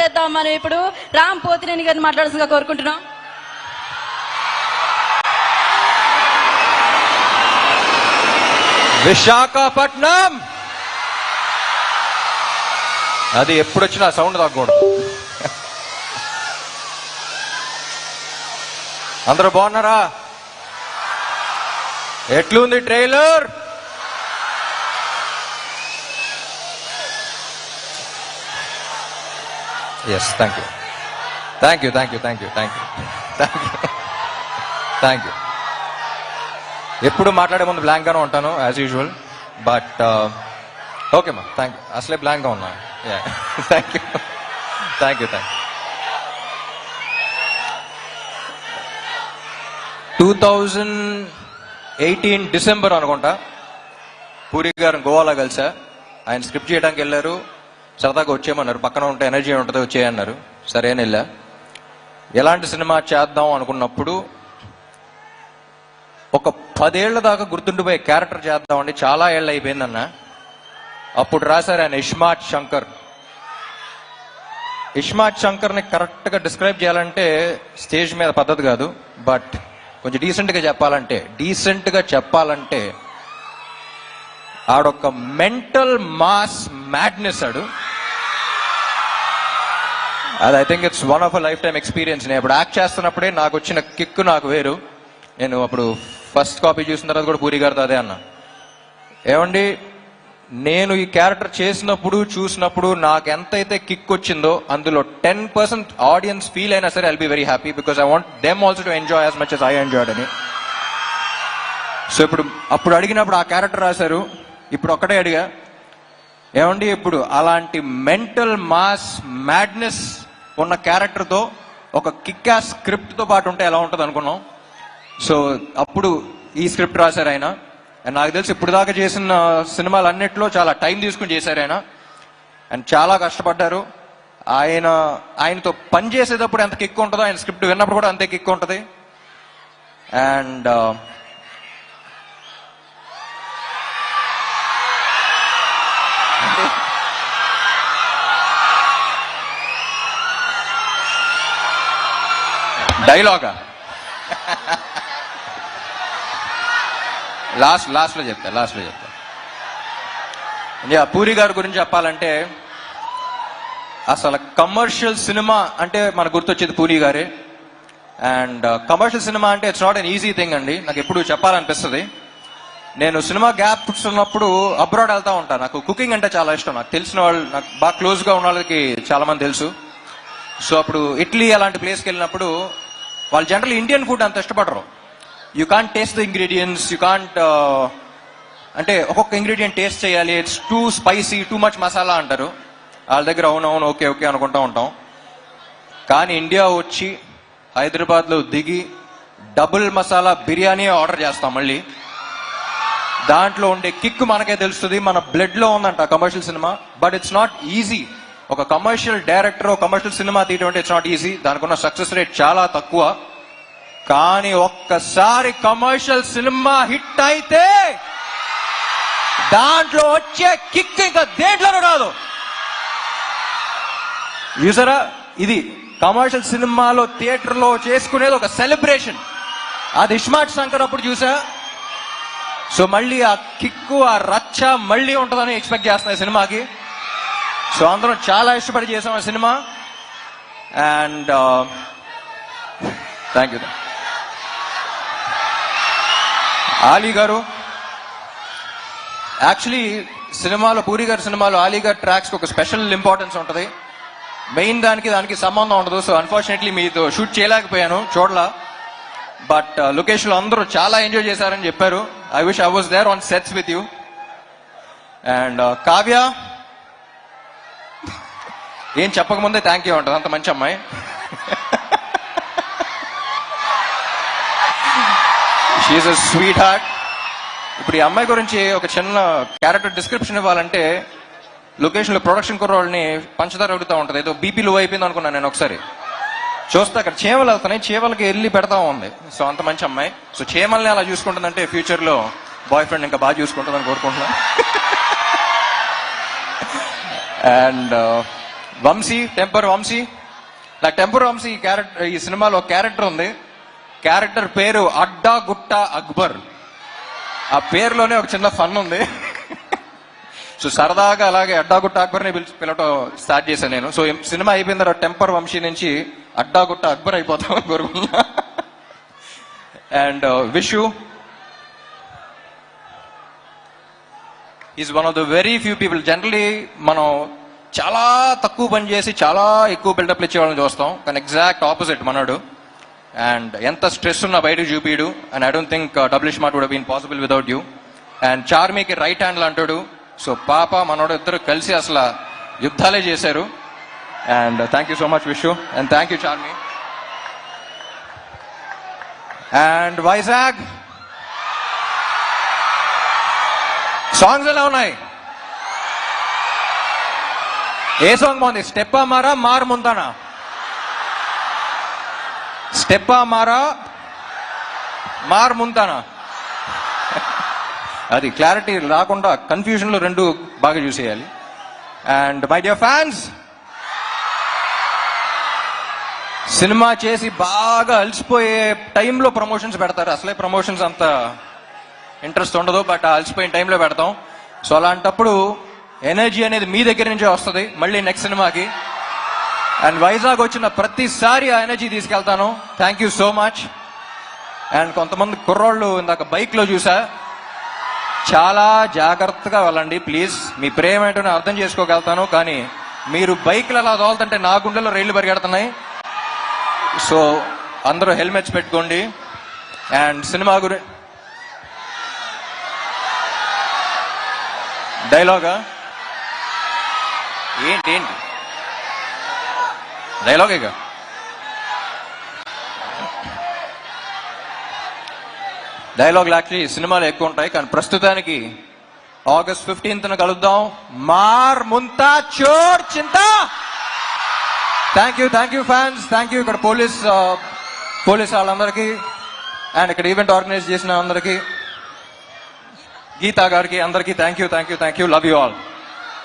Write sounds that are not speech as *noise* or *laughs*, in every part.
చేద్దాం మనం ఇప్పుడు. రామ్ పోతినేని గారిని మాట్లాడాల్సిందిగా కోరుకుంటున్నాం. విశాఖపట్నం! అది ఎప్పుడు వచ్చినా సౌండ్ తగ్గకూడదు. అందరూ బాగున్నారా? ఎట్లుంది trailer? Yes thank you thank you thank you thank you thank you thank you thank you ఎప్పుడు మాట్లాడే ముందు బ్లాంక్ గానే ఉంటాను యాజ్ యూజువల్ బట్ ఓకే మా థ్యాంక్ యూ అసలే బ్లాంక్గా ఉన్నా. Thank you thank you thank you two thousand eighteen December అనుకుంటా. పూరి గారు గోవాలో కలిసా. ఆయన స్క్రిప్ట్ చేయడానికి వెళ్ళారు. సరదాగా వచ్చేయమన్నారు. పక్కన ఉంటే ఎనర్జీ ఉంటుంది వచ్చేయన్నారు. సరేనే ఎలాంటి సినిమా చేద్దాం అనుకున్నప్పుడు ఒక పదేళ్ళ దాకా గుర్తుండిపోయే క్యారెక్టర్ చేద్దామండి. చాలా ఏళ్ళు అయిపోయిందన్న. అప్పుడు రాశారు ఆయన ఇష్మాత్ శంకర్. ఇష్మాత్ శంకర్ని కరెక్ట్గా డిస్క్రైబ్ చేయాలంటే స్టేజ్ మీద పద్ధతి కాదు. బట్ కొంచెం డీసెంట్గా చెప్పాలంటే డీసెంట్గా చెప్పాలంటే ఆడొక మెంటల్ మాస్ మ్యాడ్నెస్ ఆడు. అది I think it's one of a life time experience నేను ఇప్పుడు యాక్ట్ చేస్తున్నప్పుడే నాకు వచ్చిన కిక్ నాకు వేరు. నేను అప్పుడు ఫస్ట్ కాపీ చూసిన తర్వాత కూడా పూరి గారితో అదే అన్న. ఏమండి? నేను ఈ క్యారెక్టర్ చేసినప్పుడు చూసినప్పుడు నాకు ఎంతైతే కిక్ వచ్చిందో అందులో టెన్ పర్సెంట్ ఆడియన్స్ ఫీల్ అయినా సరే I'll be very happy because I want them also to enjoy as much as I enjoyed అని. సో ఇప్పుడు అప్పుడు అడిగినప్పుడు ఆ క్యారెక్టర్ రాశారు. ఇప్పుడు ఒక్కటే అడిగా. ఏమండి? ఇప్పుడు అలాంటి మెంటల్ మాస్ మ్యాడ్నెస్ ఉన్న క్యారెక్టర్తో ఒక కిక్కా స్క్రిప్ట్తో పాటు ఉంటే ఎలా ఉంటుంది అనుకున్నాం. సో అప్పుడు ఈ స్క్రిప్ట్ రాశారు ఆయన. అండ్ నాకు తెలిసి ఇప్పుడు దాకా చేసిన సినిమాలు అన్నిట్లో చాలా టైం తీసుకుని చేశారు ఆయన. అండ్ చాలా కష్టపడ్డారు. ఆయన ఆయనతో పని చేసేటప్పుడు ఎంత కిక్ ఉంటుందో ఆయన స్క్రిప్ట్ విన్నప్పుడు కూడా అంతే కిక్ ఉంటుంది. అండ్ డైలాగా? లాస్ట్ లాస్ట్లో చెప్తా లాస్ట్లో చెప్తా. యా పూరి గారి గురించి చెప్పాలంటే అసలు కమర్షియల్ సినిమా అంటే మనకు గుర్తొచ్చేది పూరి గారే. అండ్ uh, కమర్షియల్ సినిమా అంటే it's not an easy thing అండి. నాకు ఎప్పుడు చెప్పాలనిపిస్తుంది. నేను సినిమా గ్యాప్స్ ఉన్నప్పుడు అబ్రాడ్ వెళ్తా ఉంటాను నాకు కుకింగ్ అంటే చాలా ఇష్టం. నాకు తెలిసిన వాళ్ళు నాకు బాగా క్లోజ్గా ఉన్న వాళ్ళకి చాలా మంది తెలుసు. సో అప్పుడు ఇటలీ అలాంటి ప్లేస్కి వెళ్ళినప్పుడు వాళ్ళు జనరల్ ఇండియన్ ఫుడ్ అంత ఇష్టపడరు. You can't taste the ingredients you can't అంటే ఒక్కొక్క ఇంగ్రీడియంట్ టేస్ట్ చేయాలి. It's too spicy too much masala అంటారు. వాళ్ళ దగ్గర అవునవును ఓకే ఓకే అనుకుంటా ఉంటాం. కానీ ఇండియా వచ్చి హైదరాబాద్లో దిగి డబుల్ మసాలా బిర్యానీ ఆర్డర్ చేస్తాం మళ్ళీ. దాంట్లో ఉండే కిక్ మనకే తెలుస్తుంది. మన బ్లడ్లో ఉందంట commercial cinema but it's not easy ఒక కమర్షియల్ డైరెక్టర్ కమర్షియల్ సినిమా తీయడం అంటే ఇట్స్ నాట్ ఈజీ దానికి ఉన్న సక్సెస్ రేట్ చాలా తక్కువ. కానీ ఒక్కసారి కమర్షియల్ సినిమా హిట్ అయితే దాంట్లో వచ్చే కిక్ ఇంకా దేంట్లోనూ రాదు. చూసారా? ఇది కమర్షియల్ సినిమాలో థియేటర్లో చేసుకునేది ఒక సెలబ్రేషన్ అది ఇస్మార్ట్ శంకర్ అప్పుడు చూసా? సో మళ్ళీ ఆ కిక్కు ఆ రచ్చ మళ్ళీ ఉంటుందని ఎక్స్పెక్ట్ చేస్తున్నాయి సినిమాకి. సో అందరం చాలా ఇష్టపడి చేసాం ఆ cinema. And thank you Ali గారు యాక్చువల్లీ సినిమాలో పూరి గారి సినిమాలో ఆలీ గారి ట్రాక్స్కి ఒక స్పెషల్ ఇంపార్టెన్స్ ఉంటుంది. మెయిన్ దానికి దానికి సంబంధం ఉండదు. సో అన్ఫార్చునేట్లీ మీతో షూట్ చేయలేకపోయాను చూడలా. బట్ లొకేషన్లో అందరూ చాలా ఎంజాయ్ చేశారని చెప్పారు. I wish I was there on sets with you and Kavya ఏం చెప్పకముందే థ్యాంక్ యూ ఉంటుంది అంత మంచి అమ్మాయి. షీఈస్ అ స్వీట్ హార్ట్ ఇప్పుడు ఈ అమ్మాయి గురించి ఒక చిన్న క్యారెక్టర్ డిస్క్రిప్షన్ ఇవ్వాలంటే లొకేషన్లో ప్రొడక్షన్ కుర్రోళ్ళని పంచదార అడుగుతూ ఉంటుంది. ఏదో బీపీ లో అయిపోయింది అనుకున్నాను నేను ఒకసారి. చూస్తే అక్కడ చీమలు వెళ్తున్నాయి. చీమలకి వెళ్ళి పెడతా ఉంది. సో అంత మంచి అమ్మాయి. సో చీమల్ని అలా చూసుకుంటుందంటే ఫ్యూచర్లో బాయ్ ఫ్రెండ్ ఇంకా బాగా చూసుకుంటుందని కోరుకుంటున్నాను. *laughs* And Vamsi temper Vamsi. నా టెంపర్ వంశీ ఈ క్యారెక్టర్ ఈ సినిమాలో క్యారెక్టర్ ఉంది. క్యారెక్టర్ పేరు అడ్డా గుట్ట అక్బర్. ఆ పేరులోనే ఒక చిన్న ఫన్ ఉంది. సో సరదాగా అలాగే అడ్డాగుట్ట అక్బర్ని పిలిచి పిలవటం స్టార్ట్ చేశాను నేను. సో సినిమా అయిపోయిన తర్వాత టెంపర్ వంశీ నుంచి అడ్డాగుట్ట అక్బర్ అయిపోతాం కోరుకున్నా and uh, Vishu. Is one of the very few people generally మనం చాలా తక్కువ పని చేసి చాలా ఎక్కువ బిల్డప్లు ఇచ్చేవాళ్ళని చూస్తాం. కానీ ఎగ్జాక్ట్ ఆపోజిట్ మనోడు. అండ్ ఎంత స్ట్రెస్ ఉన్నా బయటకు చూపిడు and I don't think double i smart would been possible without you and చార్మీకి right హ్యాండ్లు అంటాడు. సో పాప మనోడు ఇద్దరు కలిసి అసలు యుద్ధాలే చేశారు. And thank you so much Vishu and thank you Charmi and Vizag songs ఎలా ఉన్నాయి? ఏ సాంగ్ బాగుంది స్టెప్ మారా మార్ ముందానా స్టెప్ మారా మార్ ముందానా అది క్లారిటీ రాకుండా కన్ఫ్యూషన్లో రెండు బాగా చూసేయాలి. And my dear fans cinema చేసి బాగా అలసిపోయే టైంలో ప్రమోషన్స్ పెడతారు. అసలే ప్రమోషన్స్ అంత ఇంట్రెస్ట్ ఉండదు బట్ అలసిపోయిన టైంలో పెడతాం. సో అలాంటప్పుడు ఎనర్జీ అనేది మీ దగ్గర నుంచే వస్తుంది. మళ్ళీ నెక్స్ట్ సినిమాకి. అండ్ వైజాగ్ వచ్చిన ప్రతిసారి ఆ ఎనర్జీ తీసుకెళ్తాను. Thank you so much and కొంతమంది కుర్రోళ్ళు ఇందాక బైక్లో చూసా. చాలా జాగ్రత్తగా వెళ్ళండి ప్లీజ్ మీ ప్రేమ ఏంటో నేను అర్థం చేసుకోగలుగుతాను. కానీ మీరు బైక్లు అలా తోలుతుంటే నా గుండెలో రైళ్ళు పరిగెడుతున్నాయి. సో అందరూ హెల్మెట్స్ పెట్టుకోండి. అండ్ సినిమా గురి డైలాగా? ఏంటి ఏంటి? డైలాగేగా డైలాగ్ యాక్చువల్లీ సినిమాలు ఎక్కువ ఉంటాయి కానీ ప్రస్తుతానికి ఆగస్ట్ ఫిఫ్టీన్త్ కలుద్దాం. మార్ ముంతా చోర్ చింత! Thank you thank you fans thank you ఇక్కడ పోలీస్ పోలీస్ వాళ్ళందరికీ అండ్ ఇక్కడ ఈవెంట్ ఆర్గనైజ్ చేసిన అందరికీ గీతా గారికి అందరికీ thank you thank you thank you love you all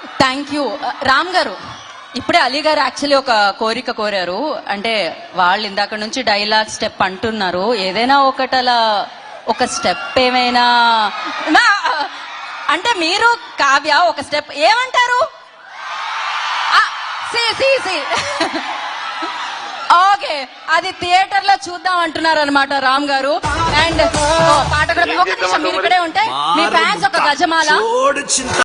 thank you. Ram గారు ఇప్పుడే అలీ గారు యాక్చువల్లీ ఒక కోరిక కోరారు. అంటే వాళ్ళు ఇందాక నుంచి డైలాగ్ స్టెప్ అంటున్నారు. ఏదైనా ఒకటి అలా ఒక స్టెప్ ఏమైనా అంటే మీరు కావ్య ఒక స్టెప్ ఏమంటారు? ఆ, సి సి సి. ఓకే అది థియేటర్లో చూద్దాం అంటున్నారు అనమాట రామ్ గారు. అండ్ పాట కూడా ఒక నిమిషం మీరు? ఇక్కడే ఉంటే మీ ఫ్యాన్స్ ఒక గజమాల.